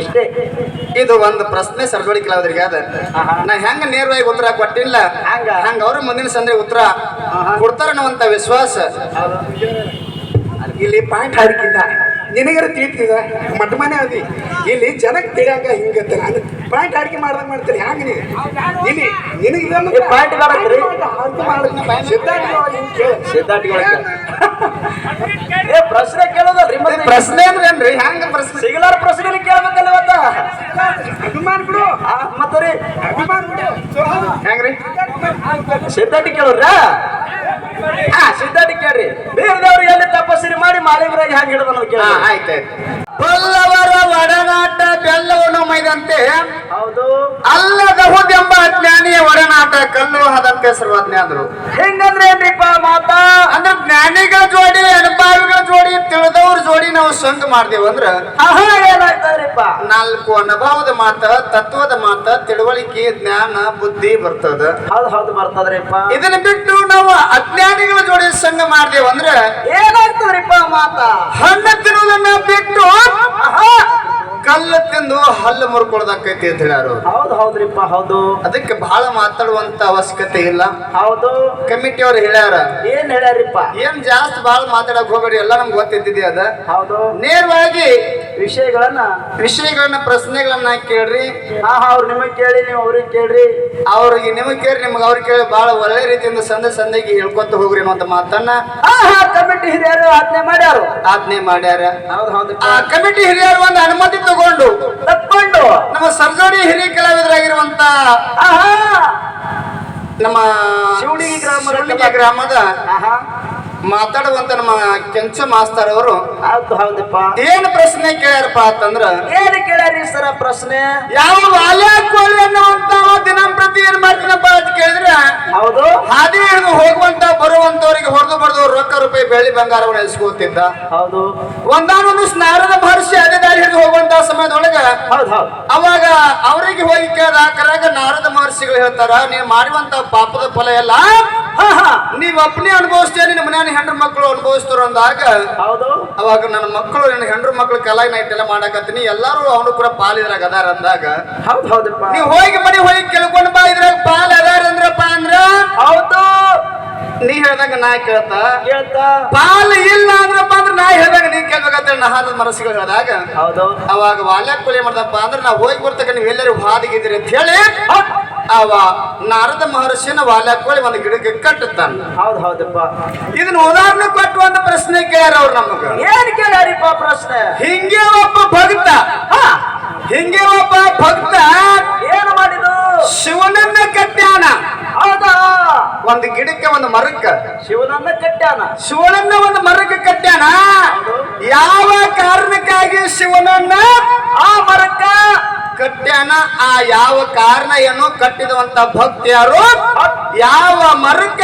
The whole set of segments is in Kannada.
ಇಷ್ಟೇ. ಇದು ಒಂದು ಪ್ರಶ್ನೆ ಸರ್ಜೋಡಿ ಕಲಾವಿದ್ರಿಗೆ ಅದ. ನಾ ಹೆಂಗ ನೇರವಾಗಿ ಉತ್ತರ ಕೊಟ್ಟಿಲ್ಲ. ಹಂಗ? ಹಂಗ ಅವ್ರ ಮುಂದಿನ ಸಂದ್ರೆ ಉತ್ತರ ಆಹಾ. ಕೊಡ್ತಾರ ಅನ್ನುವಂತ ವಿಶ್ವಾಸ. ಇಲ್ಲಿ ಪಾಯಿಂಟ್ ಹಾಡಿಕಿಲ್ಲ ನಿನಗರ ತಿಳಿತಿದ ಮಠ ಮನೆ ಅದಿ. ಇಲ್ಲಿ ಜನಕ್ಕೆ ತಿಳಿಯಾಕ ಹಿಂಗತ್ತ ನಾನು. ಪಾಯಿಂಟ್ ಹಾಡಿಕೆ ಮಾಡ್ದಂಗೆ ಮಾಡ್ತೀರಿ. ಹ್ಯಾಂಗ ನೀ ಇಲ್ಲಿ ನಿನಗೆ ಇದನ್ನು ಪಾಯಿಂಟ್ ಮಾಡ್ರಿ ಸಿದ್ಧಾರ್ಥ ಅರ್ಥ ಏ ಪ್ರಶ್ನೆ ಕೇಳೋದಲ್ರಿ ಮತ್ತೆ? ಪ್ರಶ್ನೆ ಅಂದ್ರೆ ಏನ್ರಿ? ಹೆಂಗ ಪ್ರಶ್ನೆ? ಸಿಗಲಾರ ಪ್ರಶ್ನೆ ಕೇಳ್ಬೇಕಲ್ಲ ಇವತ್ತ? ಅಭಿಮಾನ ಬಿಡು. ಮತ್ತ ರೀ ಅಭಿಮಾನ ಬಿಡು. ಹೆಂಗ್ರಿ ಸಿದ್ಧಾಟಿ ಕೇಳೋರ ಹಾ ಸಿದ್ಧಾಟಿ ಕೇಳ್ರಿ. ಬೇರೆದವ್ರು ಎಲ್ಲಿ ತಪಸ್ಸಿರಿ ಮಾಡಿ ಮಾಲಿಂಗರಾಗಿ ಹ್ಯಾಂಗ ಹಿಡಿದ ನಾವು ಹಾ ಕೇಳ ಆಯ್ತಾಯ್ತು ಬಲ್ಲವರ ಒಡನಾಟ ಬೆಲ್ಲವನ್ನು ಮೈದಂತೆ. ಹೌದು. ಕಲ್ಲು ಹದಂತ ಸರ್ವಜ್ಞ ಅಂದ್ರು. ಹೆಂಗಂದ್ರೆ ಏನ್ರಿಪ್ಪ ಮಾತಾ? ಅಂದ್ರೆ ಜ್ಞಾನಿಗಳ ಜೋಡಿ ಅನುಭವಿಗಳ ಜೋಡಿ ತಿಳಿದವ್ರ ಜೋಡಿ ನಾವು ಸಂಘ ಮಾಡ್ದೇವಂದ್ರ ಅಂದ್ರ ನಾಲ್ಕು ಅನುಭವದ ಮಾತ ತತ್ವದ ಮಾತ ತಿಳುವಳಿಕೆ ಜ್ಞಾನ ಬುದ್ಧಿ ಬರ್ತದ. ಹೌದು ಹೌದು ಬರ್ತದ್ರಿಪ್ಪ. ಇದನ್ನ ಬಿಟ್ಟು ನಾವು ಅಜ್ಞಾನಿಗಳ ಜೋಡಿ ಸಂಘ ಮಾಡ್ದೇವಂದ್ರ ಏನಾಗ್ತದ್ರಿಪ್ಪ ಮಾತಾ? ಹಣ್ಣು ತಿನ್ನುವುದನ್ನ ಬಿಟ್ಟು ಆಹಾ ಕಲ್ಲು ತಿಂದು ಹಲ್ಲು ಮುರ್ಕೊಳ್ದಕ್ಕೈತಿ ಅಂತ ಹೇಳ್ಯಾರು. ಹೌದು ಹೌದ್ರಿಪ್ಪ ಹೌದು. ಅದಕ್ಕೆ ಬಹಳ ಮಾತಾಡುವಂತ ಅವಶ್ಯಕತೆ ಇಲ್ಲ. ಹೌದು. ಕಮಿಟಿ ಅವ್ರು ಹೇಳ್ಯಾರ. ಏನ್ ಹೇಳ್ಯಾರಿಪ್ಪ? ಏನ್ ಜಾಸ್ತಿ ಬಹಳ ಮಾತಾಡಕ್ ಹೋಗಬೇಡಿ ಎಲ್ಲ ನಮ್ಗೆ ಗೊತ್ತಿದ್ದಿದೆ ಅದ. ಹೌದು. ನೇರವಾಗಿ ವಿಷಯಗಳನ್ನ ವಿಷಯಗಳನ್ನ ಪ್ರಶ್ನೆಗಳನ್ನ ಕೇಳ್ರಿ. ಹಾ ಅವ್ರು ನಿಮಗ್ ಕೇಳಿ ನೀವು ಅವ್ರಿಗೆ ಕೇಳ್ರಿ. ಅವ್ರಿಗೆ ನಿಮಗೆ ಕೇಳಿ ನಿಮ್ಗೆ ಅವ್ರಿಗೆ ಕೇಳಿ ಬಹಳ ಒಳ್ಳೆ ರೀತಿಯಿಂದ ಸಂದೆ ಸಂದೆಗೆ ಹೇಳ್ಕೊತ ಹೋಗ್ರಿ ಅನ್ನೋಂತ ಮಾತನ್ನ ಕಮಿಟಿ ಹಿರಿಯರು ಆಜ್ಞೆ ಮಾಡ್ಯಾರು. ಆಜ್ಞೆ ಮಾಡ್ಯಾರ. ಹೌದು ಹೌದು. ಆ ಕಮಿಟಿ ಹಿರಿಯರು ಒಂದು ಅನುಮತಿ ತಗೊಂಡು ತಪ್ಪಂಡು ನಮ್ಮ ಸರ್ಜೋಡಿ ಹಿರಿಯ ಕಲಾವಿದರಾಗಿರುವಂತ ಆಹಾ. ನಮ್ಮ ಶಿವಣಿಗೆ ಗ್ರಾಮದ ಗ್ರಾಮದ ಆಹಾ. ಮಾತಾಡುವಂತ ನಮ್ಮ ಕೆಂಚ ಮಾಸ್ತರ್ ಅವರು ಹೌದು ಹೌದಪ್ಪ. ಏನ್ ಪ್ರಶ್ನೆ ಕೇಳ್ಯಾರಪ್ಪ ಅಂತಂದ್ರ ಏನ್ ಕೇಳ್ಯಾರಿ ಸರ ಪ್ರಶ್ನೆ? ಯಾವ ವಾಲ್ಯ ಕೋಳಿ ಅನ್ನುವಂತ ದಿನಂಪ್ರತಿ ಏನ್ ಮಾಡ್ತೀನಪ್ಪ ಅಂತ ಕೇಳಿದ್ರೆ ಹೌದು. ಹಾದಿ ಹಿಡಿದು ಹೋಗುವಂತ ಬರುವಂತವರಿಗೆ ಹೊಡೆದು ಬಡದು ರೊಕ್ಕ ರೂಪಾಯಿ ಬೆಳ್ಳಿ ಬಂಗಾರವನ್ನು ಎಸ್ಕೋತಿದ್ದ. ಹೌದು. ಒಂದಾನೊಂದು ಸ್ನಾನದ ಮಹರ್ಷಿ ಅದೇ ದಾರಿ ಹಿಡಿದು ಹೋಗುವಂತ ಸಮಯದೊಳಗ ಅವಾಗ ಅವರಿಗೆ ಹೋಗಿ ಕೇಳಿದ ಕರಾಗ ನಾರದ ಮಹರ್ಷಿಗಳು ಹೇಳ್ತಾರ ನೀವು ಮಾಡುವಂತ ಪಾಪದ ಫಲ ಎಲ್ಲ ನೀವ್ ಅಪ್ಪನೇ ಅನುಭವಿಸ್ತೇ ನಿನ್ನ ಮನೆಯ ಹೆಂಡ್ರ ಮಕ್ಕಳು ಅನುಭವಿಸ್ತಾರ ಅಂದಾಗ ಹೌದು. ಅವಾಗ ನನ್ನ ಮಕ್ಕಳು ನನ್ನ ಹೆಂಡ್ರ ಮಕ್ಕಳು ಕಲಾಯಿ ನೈಟ್ ಎಲ್ಲ ಮಾಡಾಕತ್ತೀನಿ ಎಲ್ಲಾರು ಅವನು ಕೂಡ ಪಾಲಿದ್ರಾಗ ಅದಾರ ಅಂದಾಗ. ಹೌದು ಹೌದಪ್ಪ ನೀವ್ ಹೋಗಿ ಮನೆ ಹೋಗಿ ಕೇಳ್ಕೊಂಡು ಬಾ ಇದ್ರಾಗ ಪಾಲ್ ಅದಾರ ಅಂದ್ರಪ್ಪ ಅಂದ್ರ ಹೌದು. ನೀ ಹೇಳ್ದಾಗ ನಾ ಕೇಳ್ತ. ಕೇಳ್ತಾ. ಪಾಲ್ ಇಲ್ಲ ಅಂದ್ರಪ್ಪ ಅಂದ್ರೆ ನಾ ಹೇಳ್ದಾಗ ನೀ ಕೇಳ್ಬೇಕಂತ ನಾ ಹಾದ ಮನಸ್ಸುಗಳು ಹೇಳಿದಾಗ ಹೌದು. ಅವಾಗ ವಾಲ್ಯಾಕ್ ಕೊಲೆ ಮಾಡ್ದಪ್ಪ ಅಂದ್ರೆ ನಾ ಹೋಗಿ ಬರ್ತಕ್ಕ ನೀವು ಎಲ್ಲರೂ ಹಾದಿಗಿದ್ದೀರಿ ಅಂತ ಹೇಳಿ ಅವ ನಾರದ ಮಹರ್ಷಿನ ವಾಲ್ಯ ಕೋಳಿ ಒಂದು ಗಿಡಕ್ಕೆ ಕಟ್ಟುತ್ತಾನ. ಹೌದು ಹೌದಪ್ಪ. ಇದನ್ನ ಉದಾಹರಣೆ ಕೊಟ್ಟು ಒಂದು ಪ್ರಶ್ನೆ ಕೇಳ್ಯಾರ ಅವ್ರು ನಮಗ. ಏನ್ ಕೇಳ್ಯಾರಿಪ್ಪ ಪ್ರಶ್ನೆ? ಹಿಂಗೆ ಒಬ್ಬ ಭಕ್ತ. ಹಾ. ಹಿಂಗೆ ಒಬ್ಬ ಭಕ್ತ ಏನು ಮಾಡಿದ್ರು ಶಿವನನ್ನ ಕಟ್ಟ್ಯಾನ. ಹೌದಾ? ಒಂದು ಗಿಡಕ್ಕೆ ಒಂದು ಮರಕ್ಕ. ಶಿವನನ್ನ ಕಟ್ಟ್ಯಾನ? ಶಿವನನ್ನ ಒಂದು ಮರಕ್ಕೆ ಕಟ್ಟ್ಯಾನ. ಯಾವ ಕಾರಣಕ್ಕಾಗಿ ಶಿವನನ್ನ ಆ ಮರಕ್ಕ ಕಟ್ಟ್ಯಾನ ಆ ಯಾವ ಕಾರಣ ಏನು ಕಟ್ಟಿದವಂತ ಭಕ್ತಿಯಾರು ಯಾವ ಮರಕ್ಕ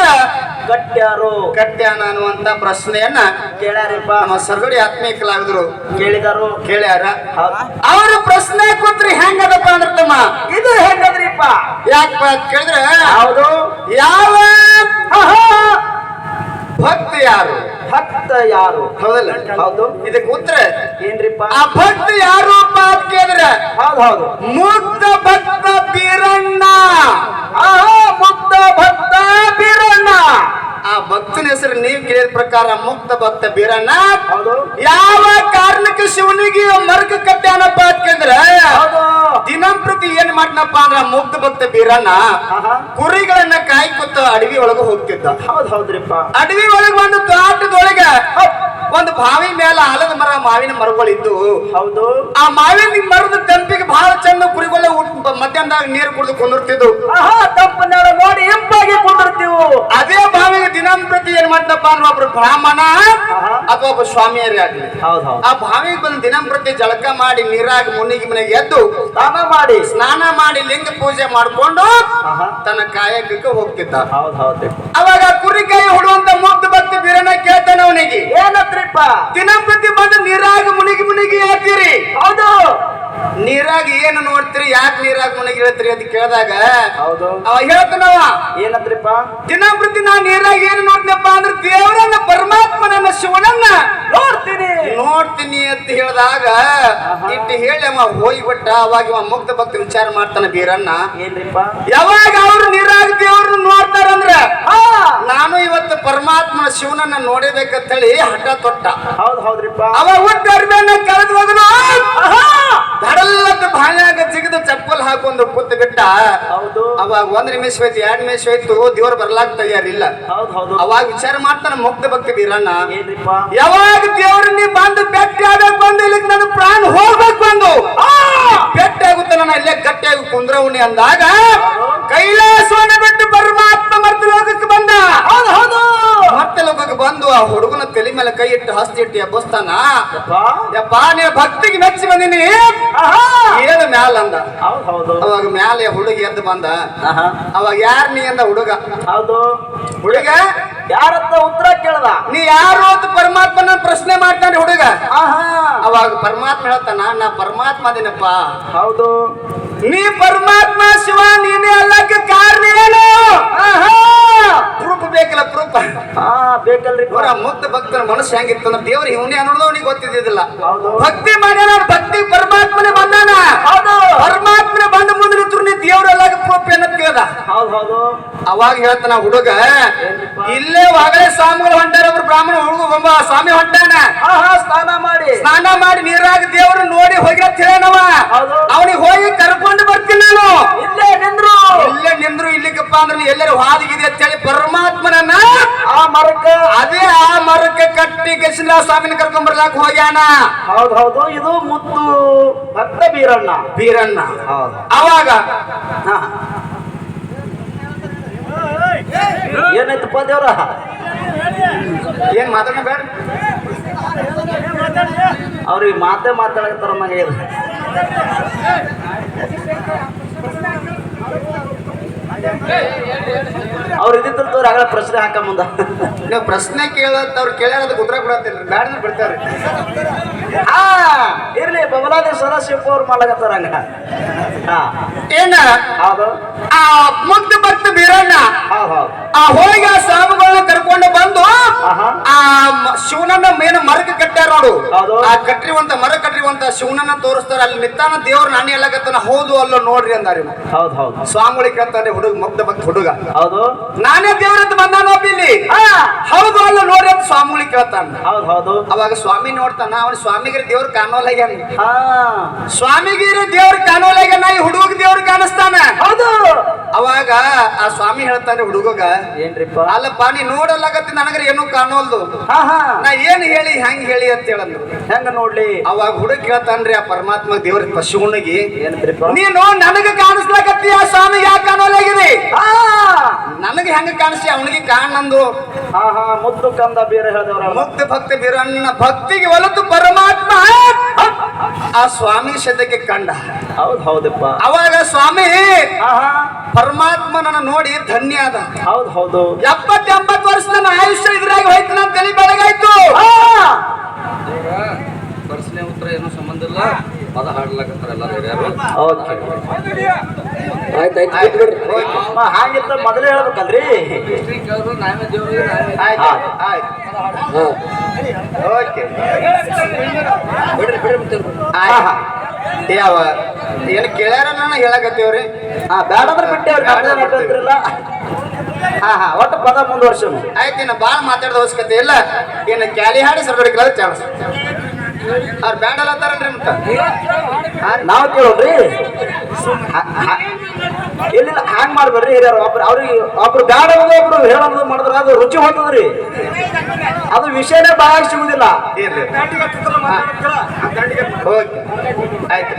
ಕಟ್ಟ್ಯಾರು ಕಟ್ಟ್ಯಾನ ಅನ್ನುವಂತ ಪ್ರಶ್ನೆಯನ್ನ ಕೇಳ್ಯಾರಪ್ಪ. ನಮ್ಮ ಸರ್ಗಡಿ ಆತ್ಮೀಯ ಕಲಾವಿದರು ಕೇಳಿದಾರು? ಕೇಳ್ಯಾರ. ಅವರು ಪ್ರಶ್ನೆ ಕೂತ್ರಿ ಹೆಂಗದಪ್ಪ ಅಂದ್ರೆ ತಮ್ಮ ಇದು ಹೆಂಗದ್ರಿಪ್ಪ? ಯಾಕಪ್ಪ ಅಂತ ಕೇಳಿದ್ರೆ ಹೌದು. ಯಾವ ಭಕ್ತ ಯಾರು? ಭಕ್ತ ಯಾರು? ಹೌದಲ್ಲ? ಹೌದು. ಇದಕ್ಕೆ ಉತ್ತರ? ಏನ್ರಿಪ್ಪ? ಆ ಭಕ್ತ ಯಾರು ಅಂತ ಕೇಳಿದ್ರೆ? ಹೌದು ಹೌದು. ಮುಕ್ತ ಭಕ್ತ ಬೀರಣ್ಣ. ಆಹಾ ಮುಕ್ತ ಭಕ್ತ ಬೀರಣ್ಣ. ಆ ಭಕ್ತನ ಹೆಸರು ನೀವು ಕೇಳಿದ ಪ್ರಕಾರ ಮುಕ್ತ ಭಕ್ತ ಬೀರಣ್ಣ. ಹೌದು. ಯಾವ ಕಾರಣಕ್ಕೆ ಶಿವನಿಗೆ ಮರ್ಗ ಕಟ್ಟ್ಯಾನಪ್ಪ ಅಂತ ಕೇಳಿದ್ರೆ ಹೌದು. ದಿನಂಪ್ರತಿ ಅಂದ್ರೆ ಮುಗ್ಧ ಭಕ್ತ ಬೀರಣ್ಣ ಕುರಿಗಳನ್ನ ಕಾಯ್ಕೊತ ಅಡವಿ ಒಳಗ ಹೋಗ್ತಿದ್ದ. ಹೌದು ಹೌದ್ರಿಪ್ಪ. ಅಡವಿ ಒಳಗ ಒಂದು ತೋಟದೊಳಗ ಒಂದು ಬಾವಿ ಮೇಲೆ ಆಲದ ಮರ ಮಾವಿನ ಮರಗಳಿದ್ದು. ಹೌದು. ಆ ಮಾವಿನ ಮರದ ತಂಪಿಗೆ ಬಹಳ ಚಂದ ಕುರಿಗಳ ಮಧ್ಯಾಹ್ನದಾಗ ನೀರು ಕುಡಿದು ಕುಂದಿರ್ತಿದ್ವು. ಆಹಾ ನೋಡಿ ಇಂಪಾಗಿ ಕುಂದಿರ್ತೀವು. ಅದೇ ಬಾವಿಗೆ ದಿನಂಪ್ರತಿ ಏನ್ ಮಾಡ್ತಪ್ಪ ಅನ್ನೋ ಒಬ್ರು ಬ್ರಾಹ್ಮಣ ಅಥವಾ ಒಬ್ಬ ಸ್ವಾಮಿಯರೇ ಆಗ್ಲಿ. ಆ ಬಾವಿಗೆ ಬಂದು ದಿನಂಪ್ರತಿ ಜಳಕ ಮಾಡಿ ನೀರಾಗಿ ಮುನ್ನಿಗೆ ಮನೆಗೆ ಎದ್ದು ಸ್ನಾನ ಮಾಡಿ. ಸ್ನಾನ ಮಾಡಿ ಲಿಂಗ ಪೂಜೆ ಮಾಡ್ಕೊಂಡು. ತನ್ನ ಕಾಯಕಕ್ಕೆ ಹೋಗ್ತಿದ್ದ. ಹೌದು ಹೌದು. ಅವಾಗ ಕುರಿಕಾಯಿ ಹೊಡುವಂತ ಮುಗ್ಧ ಭಕ್ತಿ ಬೀರಣ್ಣ ಕೇಳ್ತಾನೆ ಅವನಿಗೆ. ಏನತ್ರಿಪ್ಪ? ದಿನಂಪ್ರತಿ ಬಂದು ನೀರಾಗಿ ಮುನಿಗಿ ಮುನಿಗಿ ಹೇಳ್ತೀರಿ. ಹೌದು. ನೀರಾಗ ಏನು ನೋಡ್ತೀರಿ ಯಾಕೆ ನೀರಾಗ ಮನೆಗೆ ಹೇಳ್ತೀರಿ ಅಂತ ಕೇಳಿದಾಗ ಹೌದು. ಅವ ಹೇಳ್ತಾನವ ಏನಂದ್ರಿಪ್ಪ? ದಿನಂಪ್ರತಿ ನಾ ನೀರಾಗ ಏನು ನೋಡ್ತೀನಪ್ಪ ಅಂದ್ರೆ ದೇವರನ್ನ ಪರಮಾತ್ಮನನ್ನ ಶಿವನನ್ನ ನೋಡ್ತೀನಿ. ನೋಡ್ತೀನಿ ಅಂತ ಹೇಳಿದಾಗ ಇಟ್ಟು ಹೇಳಿ ಅವ ಹೋಗ್ಬಿಟ್ಟ ಅವಾಗ ಇವ ಮುಗ್ಧ ಭಕ್ತಿ ವಿಚಾರ ಮಾಡ್ತಾನ ಬೀರಣ್ಣ. ಏನ್ರಿಪ್ಪ? ಯಾವಾಗ ಅವ್ರು ನೀರಾಗ ದೇವ್ರನ್ನ ನೋಡ್ತಾರಂದ್ರ ನಾನು ಇವತ್ತು ಪರಮಾತ್ಮನ ಶಿವನನ್ನ ನೋಡಬೇಕಂತ ಹೇಳಿ ಹಠ ತೊಟ್ಟ. ಹೌದ್ ಹೌದ್ರಿಪ್ಪ. ಅವ ಹುಟ್ಟ ಕರೆದು ಕಳೆದು ಹೋದನು ದಡಲ್ಲದ ಬಾಯಾಗ ಜಿಗಿದು ಚಪ್ಪಲ್ ಹಾಕೊಂಡು ಕೂತ್ ಬಿಟ್ಟ ಹೌದು ಅವಾಗ ಒಂದ್ ನಿಮಿಷ ಹೋಯ್ತು ಎರಡ್ ನಿಮಿಷ ಹೋಯ್ತು ದೇವ್ರ ಬರ್ಲಾಕ್ ತಯಾರಿಲ್ಲ ಅವಾಗ ವಿಚಾರ ಮಾಡ್ತಾನ ಮುಗ್ಧ ಭಕ್ತಿ ಬೀರಣ್ಣ ಯಾವಾಗ ದೇವ್ರ ನೀ ಬಂದು ಬೆಟ್ಟಿ ಆಡಕ್ ಬಂದು ಇಲ್ಲಿ ನನ್ನ ಪ್ರಾಣ ಹೋಗ್ಬೇಕು ಬಂದು ಬೆಟ್ಟಿ ಆಗುತ್ತೆ ನನ್ನ ಇಲ್ಲೇ ಗಟ್ಟಿಯಾಗಿ ಕುಂದ್ರವಣಿ ಅಂದಾಗ ಕೈಲಾಸವನ್ನ ಬಿಟ್ಟು ಪರಮಾತ್ಮ ಮರ್ತ ಲೋಕಕ್ಕೆ ಬಂದ ಮತ್ತೆ ಲೋಕಕ್ಕೆ ಬಂದು ಆ ಹುಡುಗನ ತಲೆ ಮೇಲೆ ಕೈ ಇಟ್ಟು ಹಸ್ತಿ ಇಟ್ಟು ಎಬ್ಬಸ್ತಾನ? ಯಪ್ಪ. ನೀ ಭಕ್ತಿಗೆ ಮೆಚ್ಚಿ ಬಂದಿನಿ. ಏಳು ಮ್ಯಾಲ ಅಂದ. ಅವಾಗ ಮ್ಯಾಲೆ ಹುಡುಗಿ ಎದ್ದು ಬಂದ. ಅವಾಗ ಯಾರ ನೀ ಅಂದ ಹುಡುಗ? ಹೌದು. ಹುಡುಗ? ಯಾರತ್ತ ಉತ್ತರ ಕೇಳ್ದ? ನೀ ಯಾರು ಅಂತ ಪರಮಾತ್ಮನ ಪ್ರಶ್ನೆ ಮಾಡ್ತಾನೆ ಹುಡುಗ. ಅವಾಗ ಪರಮಾತ್ಮ ಹೇಳ್ತಾನ ನಾ ಪರಮಾತ್ಮ ಅದೇನಪ್ಪ. ಹೌದು. ನೀ ಪರಮಾತ್ಮ ಶಿವ ನೀನೇ ಅಲ್ಲಕ್ಕೆ ಕಾರಣ. ಏನು ಬೇಕಲ್ಲ ಪ್ರೂಫ್ ಹಾ ಬೇಕಲ್ರಿ ಅವರ ಮುಕ್ತ ಭಕ್ತರ ಮನಸ್ಸು ಹೆಂಗಿತ್ತು ಅಂದ್ರೆ ದೇವ್ರ ಇವನೇ ಅನ್ನೋದು ಅವನಿಗೆ ಗೊತ್ತಿದ್ದಿಲ್ಲ ಭಕ್ತಿ ಮಾಡ್ಯಾನ ಭಕ್ತಿ ಪರಮಾತ್ಮನೆ ಬಂದಾನ. ಹೌದು. ಪರಮಾತ್ಮನೇ ಬಂದ ಮುಂದೆ ನಿಂತ್ರು ನೀ ದೇವ್ರೆಲ್ಲ ಪ್ರೂಫ್ ಏನಂತ ಕೇಳ್ದ? ಹೌದ್ ಹೌದು. ಅವಾಗ ಹೇಳ್ತಾನ ಹುಡುಗ ಇಲ್ಲೇ ಹೊಗಳೆ ಸ್ವಾಮಿಗಳು ಹೊಂಟಾರ ಒಬ್ರು ಬ್ರಾಹ್ಮಣ ಹುಡುಗ ಬಂಬ ಸ್ವಾಮಿ ಹೊಂಟಾನ. ಸ್ನಾನ ಮಾಡಿ. ಸ್ನಾನ ಮಾಡಿ ನೀರಾಗ ದೇವರು ನೋಡಿ ಹೋಗಿ ಅಂತ ಹೇಳನವ. ಅವನಿಗೆ ಹೋಗಿ ಕರ್ಕೊಂಡು ಬರ್ತೀನಿ ನಾನು. ಇಲ್ಲೇ ನಿಂದ್ರು. ಇಲ್ಲೇ ನಿಂದ್ರು ಇಲ್ಲಿಗಪ್ಪ ಅಂದ್ರೆ ಎಲ್ಲರೂ ಹಾದಿಗಿದೆ ಅಂತ ಹೇಳಿ ಪರಮಾತ್ಮನನ್ನ ಆ ಮರಕ್ಕ ಅದೇ ಆ ಮರಕ್ಕೆ ಕಟ್ಟಿ ಕೃಷ್ಣ ಸ್ವಾಮಿನ ಕರ್ಕೊಂಡ್ ಬರ್ಲಾಕ ಹೋಗ್ಯಾನ. ಹೌದೌದು ಹೌದು ಇದು ಮುತ್ತು ಭಕ್ತ ಬೀರಣ್ಣ. ಬೀರಣ್ಣ. ಹೌದು. ಅವಾಗ ಏನಾಯ್ತು ಏನಾಯ್ತಪ್ಪ ದೇವ್ರ? ಏನ್ ಮಾತಾಡ ಬೇಡ. ಅವ್ರಿಗೆ ಮಾತೇ ಮಾತಾಡಕತ್ತಾರ ನಂಗೆ ಇದು. ಅವ್ರು ಇದ್ದಿದ್ರು ತೋರಿ ಆಗಲೇ ಪ್ರಶ್ನೆ ಹಾಕ ಮುಂದ. ನೀವು ಪ್ರಶ್ನೆ ಕೇಳತ್ತ ಅವ್ರು ಕೇಳ್ಯಾರ ಉತ್ತರ ಕೊಡತ್ತಿಲ್ಲ ಬ್ಯಾಡ್ದ್ರೆ ಬಿಡ್ತಾರೆ ಹಾ ಇರ್ಲಿ ಬಬಲಾದೇವ್ ಸದಾಶಿವಪ್ಪ ಅವ್ರು ಮಾಡ್ಲಕತ್ತಾರ ಹಂಗ. ಏನ? ಹೌದು. ಆ ಮುಗ್ಧ ಭಕ್ತ ಬೀರಣ್ಣ. ಹೌದು ಹೌದು. ಆ ಹೋಳಿಗೆ ಆ ಸ್ವಾಮಿಗಳನ್ನ ಕರ್ಕೊಂಡು ಬಂದು ಆ ಶಿವನನ್ನ ಮೇನ ಮರಕ್ಕೆ ಕಟ್ಟ್ಯಾರ ನೋಡು. ಆ ಕಟ್ಟಿರುವಂತ ಮರ ಕಟ್ಟಿರುವಂತ ಶಿವನನ್ನ ತೋರಿಸ್ತಾರ. ಅಲ್ಲಿ ನಿತ್ತಾನ ದೇವ್ರ ನಾನೇ ಎಲ್ಲಗತ್ತನ ಹೌದು ಅಲ್ಲೋ ನೋಡ್ರಿ ಅಂದಾರಿ ಹೌದು ಹೌದು. ಸ್ವಾಮಿಗಳಿಗೆ ಕೇಳ್ತಾನೆ ಹುಡುಗ ಮುಗ್ಧ ಭಕ್ತ ಹುಡುಗ. ಹೌದು. ನಾನೇ ದೇವ್ರಂತ ಅಂತ ಒಬ್ಬ ಇಲ್ಲಿ ಹೌದು ಸ್ವಾಮಿಗಳಿಗೆ ಕೇಳ್ತಾನ. ಹೌದು ಹೌದು. ಅವಾಗ ಸ್ವಾಮಿ ನೋಡ್ತಾನ ಅವನ ಸ್ವಾಮಿಗಿರಿ ದೇವ್ರ ಕಾಣೋಲಾಗ್ಯಾನ ಸ್ವಾಮಿಗಿರಿ ದೇವ್ರ ಕಾಣೋಲಾಗ್ಯಾನ ಈ ಹುಡುಗ ದೇವ್ರ ಕಾಣಿಸ್ತಾನ. ಹೌದು. ಅವಾಗ ಆ ಸ್ವಾಮಿ ಹೇಳ್ತಾನೆ ಹುಡುಗಗ ಏನ್ರಿಪ್ಪ? ಅಲ್ಲಪ್ಪ ನೀ ನೋಡಲ್ಲಾಗತ್ತೆ ನನಗರ ಏನು ಕಾಣೋಲ್ದು. ನಾ ಏನ್ ಹೇಳಿ ಹೆಂಗ್ ಹೇಳಿ ಅಂತ ಹೇಳಂದು ಹೆಂಗ ನೋಡ್ಲಿ? ಅವಾಗ ಹುಡುಗ ಕೇಳ್ತಾನ್ರಿ ಆ ಪರಮಾತ್ಮ ದೇವ್ರ ಪಶುವನಿಗೆ ಏನ್ರಿಪ್ಪ? ನೀನು ನನಗ ಕಾಣಿಸ್ಲಾಗತ್ತಿ ಆ ಸ್ವಾಮಿ ಯಾಕೆ ಕಾಣೋಲಾಗಿದೆ ಹಾ ನನಗೆ ಹೆಂಗ ಕಾಣಿಸಿ? ಅವನಿಗೆ ಕಾಣಂದು ಹಾ ಹಾ ಮುದ್ದು ಕಂದ ಬೇರೆ ಹೇಳ್ದವ್ರ ಮತ್ತೆ ಭಕ್ತಿ ಬೀರಣ್ಣ ಭಕ್ತಿಗೆ ಒಲತು ಪರಮಾತ್ಮ. ಆ ಸ್ವಾಮಿ ಶತಕ್ಕೆ ಕಂಡ. ಹೌದು ಹೌದಪ್ಪ. ಅವಾಗ ಸ್ವಾಮಿ ಹಾ ಹಾ. ಪರಮಾತ್ಮನನ್ನ ನೋಡಿ ಧನ್ಯ ಅದ ಹೌದು ಹೌದು. ಎಪ್ಪತ್ ಎಂಬತ್ತು ವರ್ಷ ನನ್ನ ಆಯುಷ್ಯ ಇದ್ರಾಗ ಹೋಯ್ತು ನನ್ನ ತಲೆ ಬೆಳಗಾಯ್ತು. ಹಾ. ಪ್ರಶ್ನೆ ಉತ್ತರ ಏನೋ ಸಂಬಂಧ ಇಲ್ಲ? ಓಕೆ. ಆಯ್ತು. ಹಾಗಿತ್ತ ಮೊದಲೇ ಹೇಳ್ಬೇಕಲ್ರಿ? ಆಯ್ತು, ಆಯ್ತು. ಯಾವ ಏನ್ ಕೇಳ್ಯಾರ ನಾನು ಹೇಳಕತ್ತೀವ್ರಿ? ಹಾ ಬ್ಯಾಡಂದ್ರೆ ಬಿಟ್ಟೇವ್ರಿ ಹಾ ಹಾ ಒಟ್ಟು ಪದ ಮುಂದುವರ್ಸೋನು ಆಯ್ತು ಇನ್ನು ಭಾಳ ಮಾತಾಡೋದ ಅವಶ್ಯಕತೆ ಇಲ್ಲ. ಇನ್ನು ಕ್ಯಾಲಿ ಹಾಡಿ ಸರ್ದೊಡಿಕಲ ಚಾನ್ಸ್. ಅವ್ರು ಬ್ಯಾಂಡ್ ಅಲ್ಲತ್ತಾರಲ್ರಿ ಮತ್ತ ನಾವು ಕೇಳೋದ್ರಿ ಇಲ್ಲಿಲ್ಲ ಹ್ಯಾಂಗ್ ಮಾಡ್ಬೇಡ್ರಿ ಹಿರಿಯರು ಒಬ್ರು ಅವ್ರಿಗೆ ಒಬ್ರು ಬ್ಯಾಡ ಒಬ್ರು ಹೇಳೋದು ಮಾಡಿದ್ರೆ ಅದು ರುಚಿ ಹೊಂದದ್ರಿ ಅದು ವಿಷಯನೇ ಭಾಳ ಸಿಗುದಿಲ್ಲ. ಓಕೆ ಆಯ್ತು.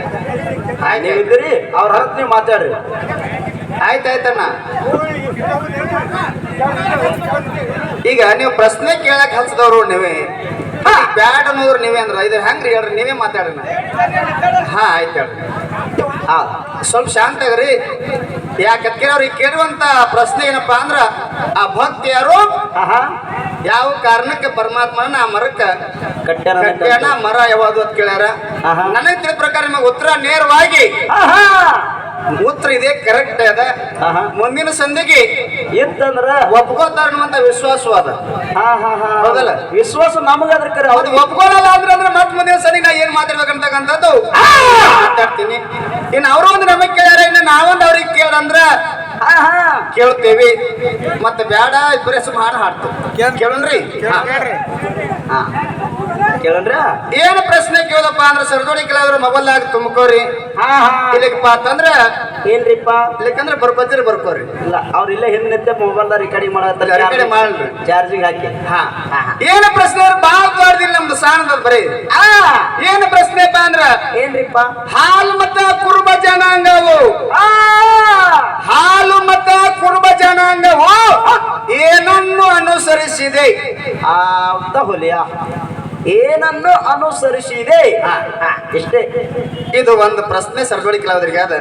ಆಯ್ತು ನೀವಿದ್ದೀರಿ ಅವ್ರ ಹರತ್ ನೀವು ಮಾತಾಡ್ರಿ. ಆಯ್ತಾಯ್ತಣ್ಣ ಈಗ ನೀವು ಪ್ರಶ್ನೆ ಕೇಳಕ್ ಹಚ್ಚದವ್ರು ನೀವೇ. ಬ್ಯಾಡ್ ಅನ್ನೋರು ನೀವೇ ಅಂದ್ರೆ ಇದು ಹೆಂಗ್ರಿ ಹೇಳ್ರಿ? ನೀವೇ ಮಾತಾಡೋಣ ಹಾ ಆಯ್ತು ಹೇಳ್ರಿ. ಹಾ ಸ್ವಲ್ಪ ಶಾಂತ ಆಗ್ರಿ. ಯಾಕೆ ಅವ್ರಿಗೆ ಕೇಳುವಂತ ಪ್ರಶ್ನೆ ಏನಪ್ಪಾ ಅಂದ್ರ ಆ ಭಕ್ತಿ ಯಾರು? ಆಹಾ. ಯಾವ ಕಾರಣಕ್ಕೆ ಪರಮಾತ್ಮನ ಆ ಮರಕ್ಕ ಕಟ್ಟ್ಯಾನ ಕಟ್ಟ್ಯಾನ ಮರ ಯಾವುದು ಅಂತ ಕೇಳ್ಯಾರ. ನನಗೆ ತಿಳಿದ ಪ್ರಕಾರ ನಿಮಗೆ ಉತ್ತರ ನೇರವಾಗಿ. ಉತ್ತರ ಇದೆ ಕರೆಕ್ಟ್ ಅದ. ಮುಂದಿನ ಸಂಧಿಗೆ ಇತ್ತಂದ್ರ ಒಪ್ಕೋತಾರ ಅನ್ನುವಂತ ವಿಶ್ವಾಸವಾದ. ಹಾ ಹಾ ಹಾ ಹೌದಲ್ಲ? ವಿಶ್ವಾಸ ನಮಗಾದ್ರ ಕರೆ ಅದು ಒಪ್ಕೊಳ್ಳಲ್ಲ ಅಂದ್ರೆ ಅಂದ್ರೆ ಮತ್ತೆ ಮುಂದೆ ಸರಿ ನಾ ಏನ್ ಮಾತಾಡ್ಬೇಕಂತಕ್ಕಂಥದ್ದು. ಮಾತಾಡ್ತೀನಿ. ಇನ್ನು ಅವರು ಒಂದು ನಮಗ್ ಕೇಳ್ಯಾರ ಇನ್ನು ನಾವೊಂದು ಅವ್ರಿಗೆ ಕೇಳಂದ್ರ ಕೇಳ್ತೇವಿ ಮತ್ತೆ ಬೇಡ ಇಬ್ಬರೇ ಸುಮ್ಮ ಹಾಡು ಹಾಡ್ತೇವೆ. ಕೇಳನ್ರಿ ಹಾ. ಕೇಳನ್ರ ಏನು ಪ್ರಶ್ನೆ ಕೇಳಪ್ಪ ಅಂದ್ರೆ ಸರ್ದೋಡಿ ಕೇಳಿದ್ರು ಮೊಬೈಲ್ ಆಗಿ ತುಂಬ್ಕೋರಿ ಇಲ್ಲಿಗಪ್ಪ ಅಂತಂದ್ರ ಏನ್ರಿಪ್ಪ ಇಲ್ಲಿಕಂದ್ರೆ ಬರ್ಕೋತೀರಿ ಬರ್ಕೋರಿ. ಇಲ್ಲ ಅವ್ರ ಇಲ್ಲ ಹಿಂದೆ ನಿಂತೆ ಮೊಬೈಲ್ ರೆಕಾರ್ಡಿಂಗ್ ಮಾಡತ್ತಾರ ಮಾಡ್ಲಿ. ಚಾರ್ಜಿಂಗ್ ಹಾಕಿ. ಹಾ. ಏನು ಪ್ರಶ್ನೆ ಬಾಳ ದೊಡ್ಡದಿಲ್ಲ ನಮ್ದು ಸಾಣದ ಬರೀ. ಆ ಏನ್ರಿಪ್ಪ? ಹಾಲು ಮತ ಕುರುಬ ಜನಾಂಗವು. ಆ! ಹಾಲು ಮತ ಕುರುಬ ಜನಾಂಗವು ಏನನ್ನು ಅನುಸರಿಸಿದೆ? ಆ ಉದ್ದ ಹುಲಿಯ. ಏನನ್ನು ಅನುಸರಿಸಿದೆ? ಇಷ್ಟೇ ಇದು ಒಂದು ಪ್ರಶ್ನೆ ಸರ್ಜೋಡಿ ಕೆಲವರಿಗೆ ಅದ.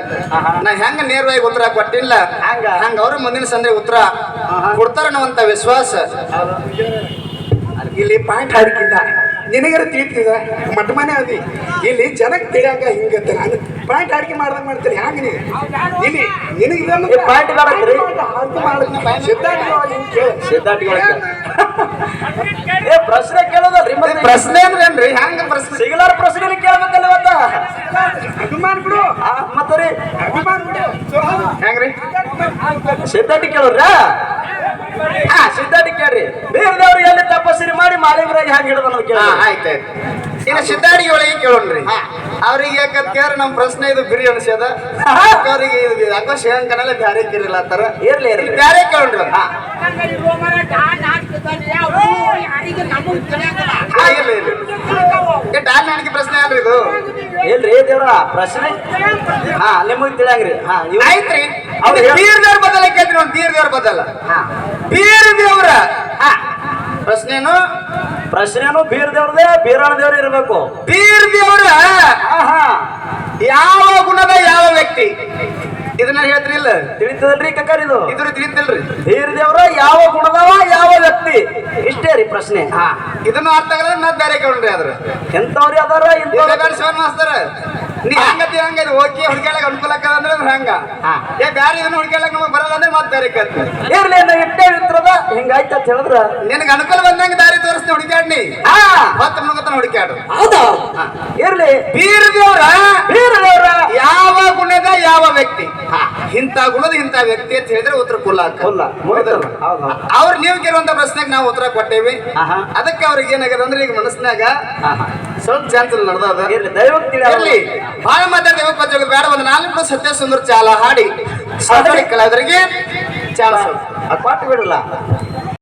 ನಾ ಹೆಂಗ ನೇರವಾಗಿ ಉತ್ತರ ಕೊಟ್ಟಿಲ್ಲ. ಹಂಗ? ಹಂಗ ಅವ್ರ ಮುಂದಿನ ಸಂದ್ರೆ ಉತ್ತರ. ಕೊಡ್ತಾರ ಅನ್ನುವಂತ ವಿಶ್ವಾಸ. ಇಲ್ಲಿ ಪಾಯಿಂಟ್ ಹಾಡಿಕಿಲ್ಲ ನಿನಗರ ತಿಳಿತಿದ ಮಠ ಮನೆ ಅದಿ ಇಲ್ಲಿ ಜನಕ್ಕೆ ತಿಳಿಯಾಕ ಹಿಂಗತ್ತ ನಾನು ಪಾಯಿಂಟ್ ಅಡಿಗೆ ಮಾಡ್ದಂಗೆ ಮಾಡ್ತಾರೆ ಹ್ಯಾಂಗ ನೀ ಇಲ್ಲಿ ನಿನಗೆ ಇದನ್ನು ಪಾಯಿಂಟ್ ಬೇಡಂತ್ರಿ? ಅರ್ಥ ಮಾಡೋದು ಸಿದ್ಧಾಂತವಾಗಿ ಹಿಂಗ್ ಕೇಳು. ಸಿದ್ಧಾರ್ಥಿಗಳ ಏ ಪ್ರಶ್ನೆ ಕೇಳೋದಲ್ರಿ ಮತ್ತೆ? ಪ್ರಶ್ನೆ ಅಂದ್ರೆ ಏನ್ರಿ? ಹೆಂಗ ಪ್ರಶ್ನೆ? ಸಿಗಲಾರ ಪ್ರಶ್ನೆ ಕೇಳ್ಬೇಕಲ್ಲ ಇವತ್ತ? ಅಭಿಮಾನ ಬಿಡು. ಆ, ಮತ್ತರಿ ಅಭಿಮಾನ ಬಿಡು. ಹೆಂಗ್ರಿ ಸಿದ್ಧಾಟಿ ಕೇಳೋರ್ರಾ ಹಾ ಸಿದ್ಧಾಟಿ ಕೇಳ್ರಿ. ಬೇರೆದವ್ರು ಎಲ್ಲಿ ತಪಸ್ಸಿರಿ ಮಾಡಿ ಮಾಳಿಂಗರಾಗಿ ಹಾಗೆ ಹಿಡಿದ ನಾವು ಕೇಳ ಆಯ್ತಾಯ್ತು ಇನ್ನು ಸಿದ್ಧಾಡಿಗೆ ಒಳಗೆ ಕೇಳೋಣ್ರಿ. ಅವ್ರಿಗೆ ಯಾಕಂತ ಕೇಳ್ರಿ ನಮ್ಮ ಪ್ರಶ್ನೆ ಇದು ಬಿರಿ ಅನ್ಸ್ಯದ. ಅವ್ರಿಗೆ ಇದು ಯಾಕೋ ಶ್ರೀಲಂಕನಲ್ಲಿ ಬ್ಯಾರೆ ಕಿರಿಲ್ಲ ಆತರ ಇರ್ಲಿ ಇರ್ಲಿ. ಬ್ಯಾರೆ ಕೇಳೋಣ್ರಿ ಪ್ರಶ್ನೆ ಅಲ್ರಿ ಇದು. ಇಲ್ರಿ ದೇವ್ರ ಪ್ರಶ್ನೆ? ಹಾ ನಿಮಗ್ ತಿಳಿಯಂಗ್ರಿ. ಹಾ ಆಯ್ತ್ರಿ. ಅವ್ರು ಇದು ಹೇಳ್- ಬೀರ್ ದೇವ್ರ ಬದಲ ಕೇಳ್ತೀನಿ ಒಂದು ಬೀರ್ ದೇವ್ರ ಬದಲ. ಹಾ. ಬೀರ್ ದೇವ್ರ ಪ್ರಶ್ನೆನು ಪ್ರಶ್ನೆನು ಬೀರ್ ದೇವ್ರದೇ ಬೀರಾಳ ದೇವ್ರ ಇರ್ಬೇಕು. ಬೀರ್ ದೇವ್ರ? ಯಾವ ಗುಣದ ಯಾವ ವ್ಯಕ್ತಿ? ಇದನ್ನ ಹೇಳ್ತಿರಿಲ್ಲ ತಿಳಿತದಲ್ರಿ ಕಕ್ಕರ್ ಇದು. ಇದ್ರ ತಿಳಿತಿಲ್ರಿ. ಬೀರ್ ದೇವ್ರ ಯಾವ ಗುಣದವ ಯಾವ ವ್ಯಕ್ತಿ? ಇಷ್ಟೇ ರೀ ಪ್ರಶ್ನೆ. ಹಾ. ಇದನ್ನು ಅರ್ಥ ಆಗಲ್ಲ ನಾ ಬೇರೆ ಕೇಳ್ರಿ ಅದ್ರ ಎಂತವ್ರಿ ಅದಾರ ಇಂಥ ಮಾಸ್ತರ. ನೀ ಹಂಗತಿ ಹಂಗ ಓಕೆ ಹುಡ್ಕ್ಯಾಳಕ್ ಅನುಕೂಲ ಆಕ್ಕದ ಅಂದ್ರೆ ಅದು ಹಂಗ. ಏ ಬ್ಯಾರೆ ಇದನ್ನ ಹುಡ್ಕ್ಯಾಳಕ್ ನಮಗ್ ಬರಲ್ಲ ಅಂದ್ರೆ ಮತ್ತೆ ಬೇರೆ ಕೇಳ್ತೀನಿ. ಇರ್ಲಿ ನಾ ಇಟ್ಟೆ ಇರ್ತದ ಹಿಂಗಾಯ್ತ ಅಂತ ಹೇಳಿದ್ರ? ನಿನಗೆ ಅನುಕೂಲ ಬಂದಂಗ ದಾರಿ ತೋರಿಸ್ತೀನಿ ಹುಡುಕ್ಯಾಡ್ನಿ ಹಾ. ಮತ್ತೆ ಮುಗತನ ಹುಡುಕ್ಯಾಡು. ಹೌದಾ? ಇರ್ಲಿ. ಬೀರ ದೇವ್ರ ಬೀರ ದೇವ್ರ ಗುಣದ ಯಾವ ವ್ಯಕ್ತಿ? ಇಂಥ ಗುಣದ ಇಂಥ ವ್ಯಕ್ತಿ ಅಂತ ಹೇಳಿದ್ರೆ ಉತ್ತರ ಕುಲ್ಲ. ಅವ್ರು ನೀವು ಕೇಳುವಂತ ಪ್ರಶ್ನೆಗೆ ನಾವು ಉತ್ತರ ಕೊಟ್ಟೇವಿ. ಅದಕ್ಕೆ ಅವ್ರಿಗೆ ಏನಾಗದ ಅಂದ್ರೆ ಈಗ ಮನಸ್ಸಿನಾಗ. ಸ್ವಲ್ಪ ಚಾನ್ಸ್ ನಡೆದ ಇರ್ಲಿ ಬಹಳ ಮಾತಾಡ್ತೇವೆ ಪಚ್ಚ ಬೇಡ ಒಂದು ನಾಲ್ಕು ಸತ್ಯ ಸುಂದರ ಚಾಲ ಹಾಡಿ. ಕಲಾವಿದರಿಗೆ ಚಾನ್ಸ್ ಕೊಟ್ಟು ಬಿಡಲ್ಲ.